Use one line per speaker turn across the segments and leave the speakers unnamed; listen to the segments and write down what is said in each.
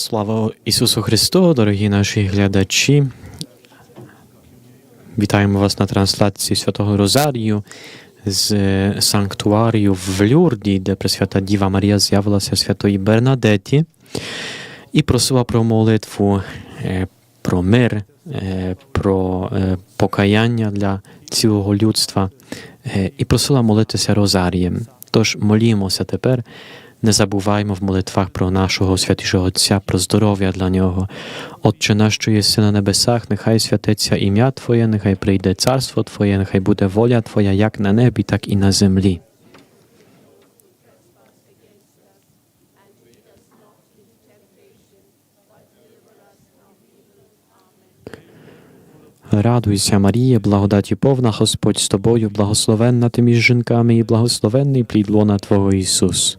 Слава Ісусу Христу, дорогі наші глядачі. Вітаємо вас на трансляції Святого Розарію з санктуарію в Люрді, де Пресвята Діва Марія з'явилася святої Бернадеті і просила про молитву, е, про мир, е, про е, покаяння для цілого людства і просила молитися Розарієм. Тож молімося тепер. Не забуваймо в молитвах про нашого святішого Отця, про здоров'я для нього. Отче наш, що єси на небесах, нехай святиться ім'я Твоє, нехай прийде царство Твоє, нехай буде воля Твоя, як на небі, так і на землі. Радуйся, Марія, благодаті повна, Господь з тобою, благословенна ти між жінками і благословенний плід лона Твого Ісус.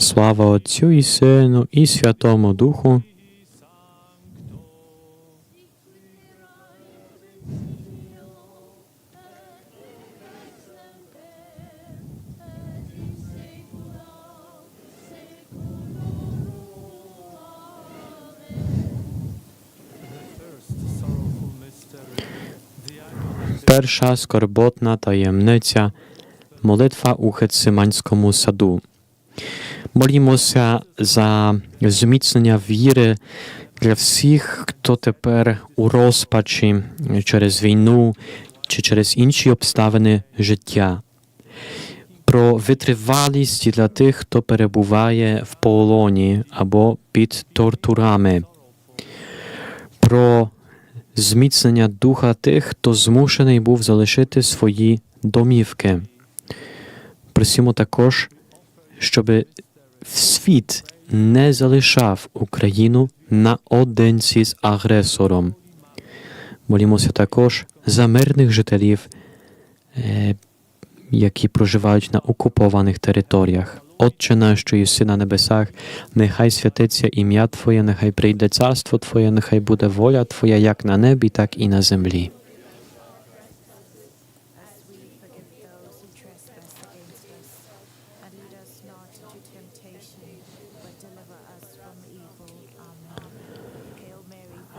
Слава Отцю і Сину, і Святому Духу. Перша скорботна таємниця молитва у Гециманському саду. Молімося за зміцнення віри для всіх, хто тепер у розпачі через війну чи через інші обставини життя. Про витривалість для тих, хто перебуває в полоні або під тортурами. Про зміцнення духа тих, хто змушений був залишити свої домівки. Просимо також, щоб світ не залишав Україну наодинці з агресором. Молімося також за мирних жителів, е, які проживають на окупованих територіях. Отче наш, що єси на небесах, нехай святиться ім'я Твоє, нехай прийде царство Твоє, нехай буде воля Твоя як на небі, так і на землі.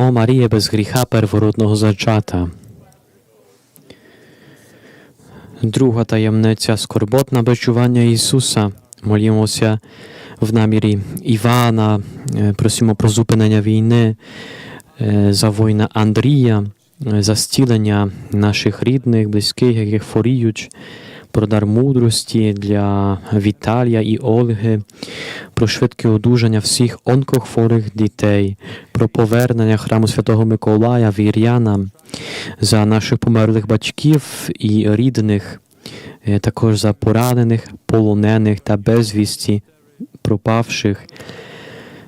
О Маріє без гріха первородного зачата. Друга таємниця скорботна бичування Ісуса. Молімося в намірі Івана, е, просимо про зупинення війни, е, за воїна Андрія, е, за зцілення наших рідних, близьких, яких хворіють, про дар мудрості для Віталія і Ольги, про швидке одужання всіх онкохворих дітей, про повернення храму Святого Миколая вірянам, за наших померлих батьків і рідних, е, також за поранених, полонених та безвісті пропавших,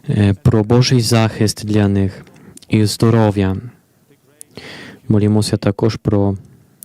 е, про Божий захист для них і здоров'я. Молімося також про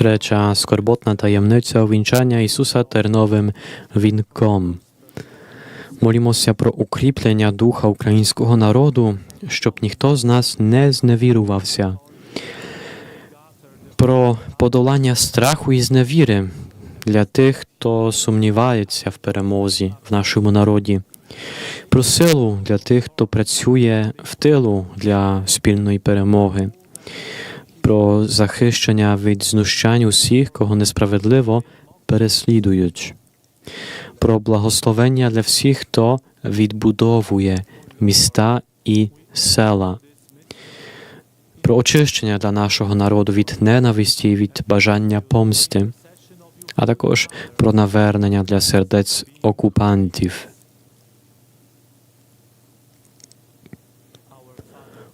Третя скорботна таємниця увінчання Ісуса терновим вінком. Молімося про укріплення духа українського народу, щоб ніхто з нас не зневірувався. Про подолання страху і зневіри для тих, хто сумнівається в перемозі в нашому народі. Про силу для тих, хто працює в тилу для спільної перемоги. Про захищення від знущань усіх, кого несправедливо переслідують. Про благословення для всіх, хто відбудовує міста і села, про очищення для нашого народу від ненависті і від бажання помсти, а також про навернення для сердець окупантів.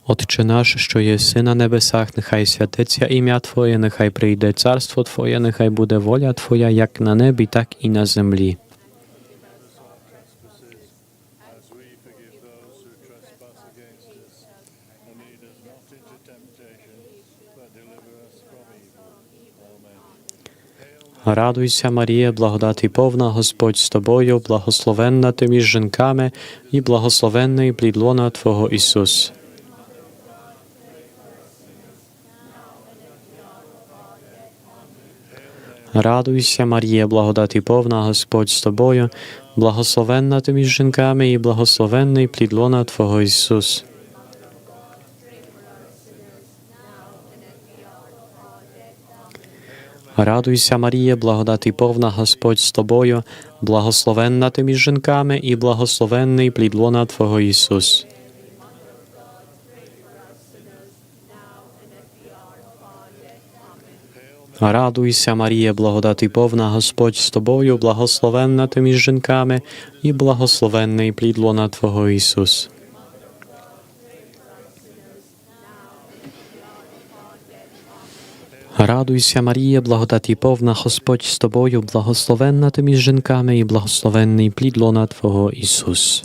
Отче наш, що єси на небесах, нехай святиться ім'я Твоє, нехай прийде царство Твоє, нехай буде воля Твоя, як на небі, так і на землі. Радуйся, Марія, благодати повна, Господь з тобою, благословенна ти між жінками, і благословенний плід лона Твого Ісус. Радуйся, Марія, благодати повна, Господь з тобою, благословенна ти між жінками, і благословенний плід лона Твого Ісус. Радуйся, Марія, благодати повна, Господь з тобою, благословенна ти між жінками, і благословенний плід лона Твого Ісус. Радуйся, Марія, благодати повна, Господь з тобою, благословенна ти між жінками, і благословенний плід лона Твого Ісус. Радуйся, Марія, благодаті повна, Господь з тобою, благословенна ти між жінками і благословенний плід лона Твого Ісус.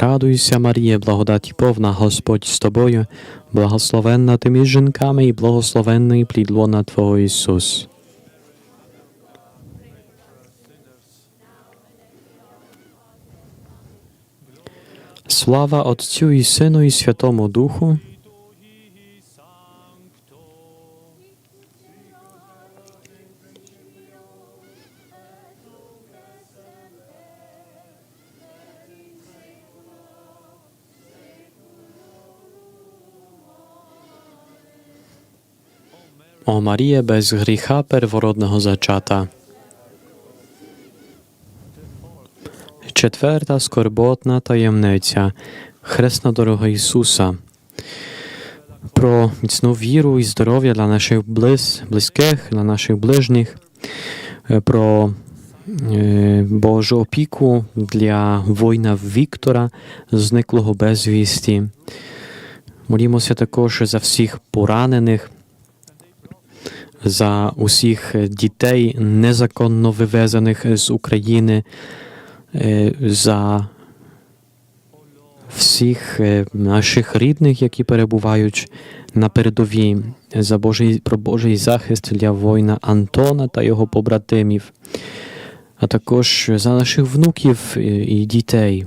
Радуйся, Марія, благодаті повна, Господь з тобою, благословенна ти між жінками, і благословенний плід лона Твого Ісус. Слава Отцю і Сину і Святому Духу. О Марія без гріха первородного зачата. Четверта скорботна таємниця Хресна дорога Ісуса. Про міцну віру і здоров'я для наших близ, близьких, для наших ближніх, про е, Божу опіку для воїна Віктора, зниклого безвісті. Молімося також за всіх поранених, за усіх дітей, незаконно вивезених з України, е, за всіх е, наших рідних, які перебувають на передовій, за Божий, про Божий захист для воїна Антона та його побратимів. а також за наших внуків і і дітей.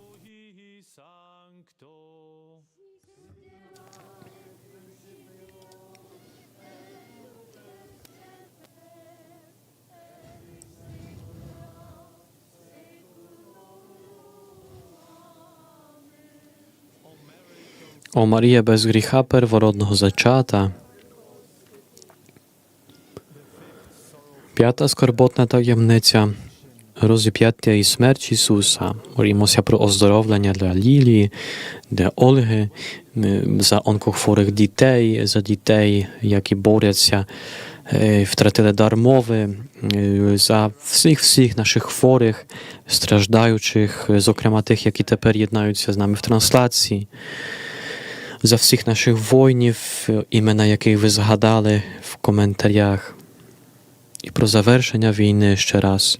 О Марія без гріха первородного зачата. П'ята скорботна таємниця розіп'яття і смерть Ісуса. Молімося про оздоровлення для Лілії, для Ольги, за онкохворих дітей, за дітей, які борються, втратили дар мови, е, за всіх всіх наших хворих, страждаючих, зокрема тих, які тепер єднаються з нами в трансляції за всіх наших воїнів, імена яких ви згадали в коментарях, і про завершення війни ще раз.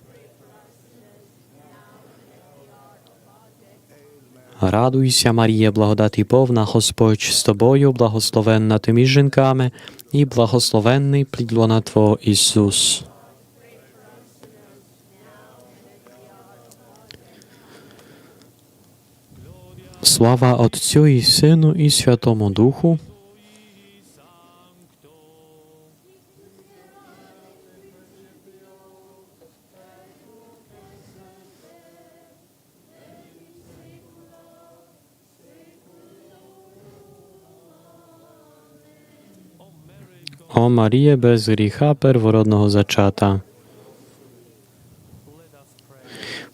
Радуйся, Марія, благодаті повна, Господь з тобою, благословенна ти між жінками, і благословенний плід лона Твого Ісус. Слава Отцю і Сину і Святому Духу. О Маріє без гріха первородного зачата.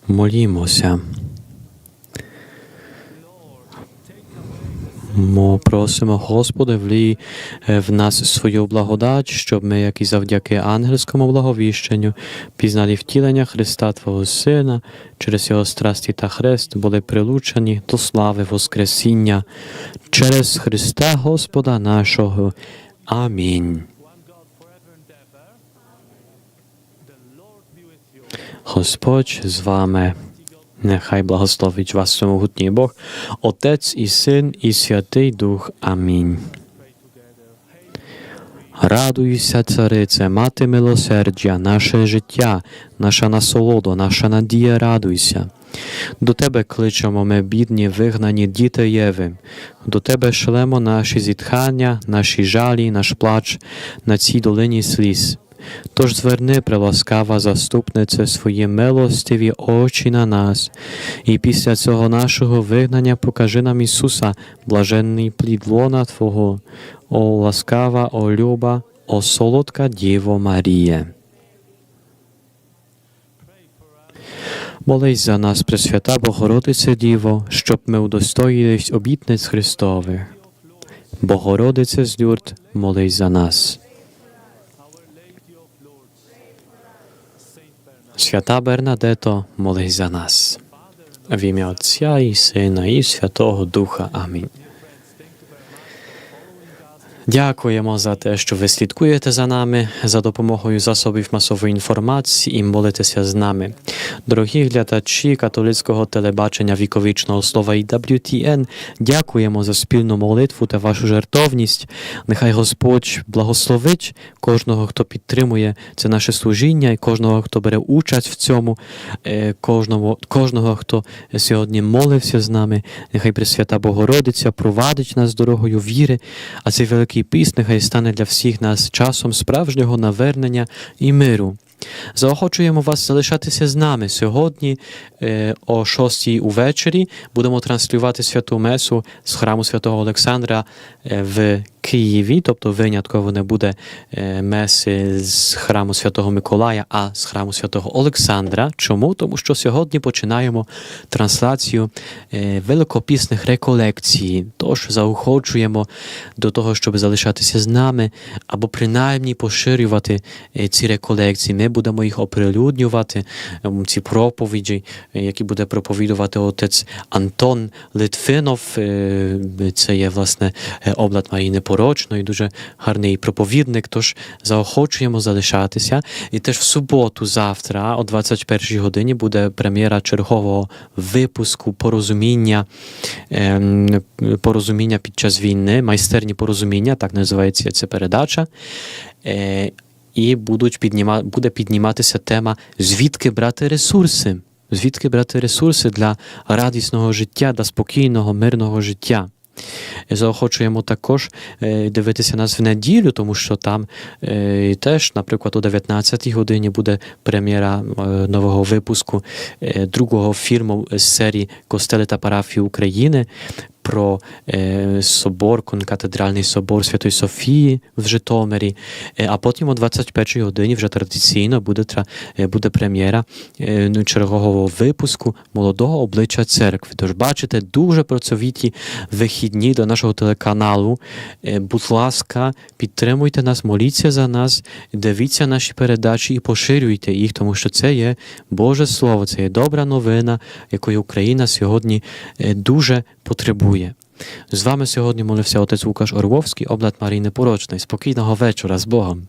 Молімося. Мо просимо, Господи, влій е, в нас свою благодать, щоб ми, як і завдяки ангельському благовіщенню, пізнали втілення Христа Твого Сина, через Його страсті та хрест були прилучені до слави Воскресіння через Христа Господа нашого. Амінь. Господь з вами. Нехай благословить вас всемогутній Бог, Отець і Син, і Святий Дух. Амінь. Радуйся, царице, мати милосердя, наше життя, наша насолода, наша надія, радуйся. До тебе кличемо ми, бідні, вигнані діти Єви. До тебе шлемо наші зітхання, наші жалі, наш плач на цій долині сліз. Тож зверни, приласкава заступнице, свої милостиві очі на нас, і після цього нашого вигнання покажи нам Ісуса, блаженний плід лона Твого, о ласкава, о люба, о солодка Діво Маріє. Молись за нас, Пресвята Богородице Діво, щоб ми удостоїлись обітниць Христових. Богородице з Люрд, молись за нас. Свята Бернадето, молись за нас. В ім'я Отця і Сина, і Святого Духа. Амінь. Дякуємо за те, що ви слідкуєте за нами за допомогою засобів масової інформації і молитеся з нами. Дорогі глядачі католицького телебачення віковічного слова і WTN, дякуємо за спільну молитву та вашу жертовність. Нехай Господь благословить кожного, хто підтримує це наше служіння, і кожного, хто бере участь в цьому, е, кожного, кожного, хто сьогодні молився з нами. Нехай Пресвята Богородиця провадить нас дорогою віри, а цей великий піст хай стане для всіх нас часом справжнього навернення і миру. Заохочуємо вас залишатися з нами сьогодні е, о 6 увечері. Будемо транслювати святу месу з храму святого Олександра е, в Києві, тобто винятково не буде е, меси з храму Святого Миколая, а з храму Святого Олександра. Чому? Тому що сьогодні починаємо трансляцію е, великопісних реколекцій. Тож заохочуємо до того, щоб залишатися з нами, або принаймні поширювати е, ці реколекції. Ми будемо їх оприлюднювати, ем, ці проповіді, які буде проповідувати отець Антон Литвинов. Це є власне облад Марії Непорочної, дуже гарний проповідник. Тож заохочуємо залишатися. І теж в суботу, завтра, о 21 годині, буде прем'єра чергового випуску порозуміння, порозуміння під час війни, майстерні порозуміння, так називається ця передача. І будуть підніма, буде підніматися тема, звідки брати ресурси. Звідки брати ресурси для радісного життя, для спокійного, мирного життя. Заохочуємо також е, дивитися нас в неділю, тому що там е, теж, наприклад, о 19-й годині буде прем'єра е, нового випуску другого фільму з серії Костели та парафії України про е, собор, конкатедральний собор Святої Софії в Житомирі. Е, а потім о 21 годині вже традиційно буде, е, буде прем'єра ну, чергового випуску молодого обличчя церкви. Тож бачите, дуже працьовіті вихідні до нашого телеканалу. Будь ласка, підтримуйте нас, моліться за нас, дивіться наші передачі і поширюйте їх, тому що це є Боже Слово, це є добра новина, якої Україна сьогодні дуже потребує. З вами сьогодні молився отець Лукаш Орловський, облад Марії Porocznej. Спокійного вечора з Богом.